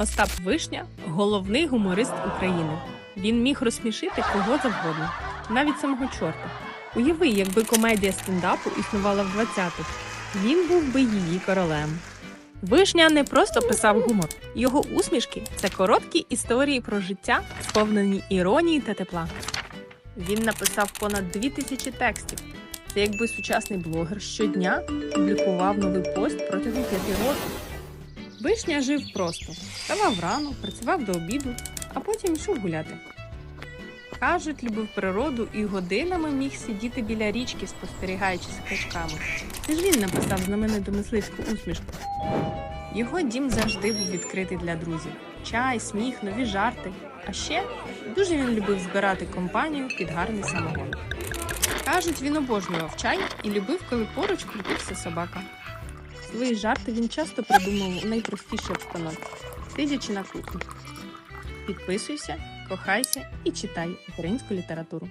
Остап Вишня головний гуморист України. Він міг розсмішити кого завгодно, навіть самого чорта. Уяви, якби комедія стендапу існувала в 20-х, він був би її королем. Вишня не просто писав гумор. Його усмішки це короткі історії про життя, сповнені іронії та тепла. Він написав понад дві тисячі текстів. Це якби сучасний блогер щодня публікував новий пост протягом п'яти років. Вишня жив просто, вставав рано, працював до обіду, а потім йшов гуляти. Кажуть, любив природу і годинами міг сидіти біля річки, спостерігаючи за качками. Це ж він написав знамениту мисливську усмішку. Його дім завжди був відкритий для друзів: чай, сміх, нові жарти. А ще дуже він любив збирати компанію під гарний самогон. Кажуть, він обожнював чай і любив, коли поруч крутився собака. Свої жарти він часто придумував у найпростішій обстановці, сидячи на кухні. Підписуйся, кохайся і читай українську літературу.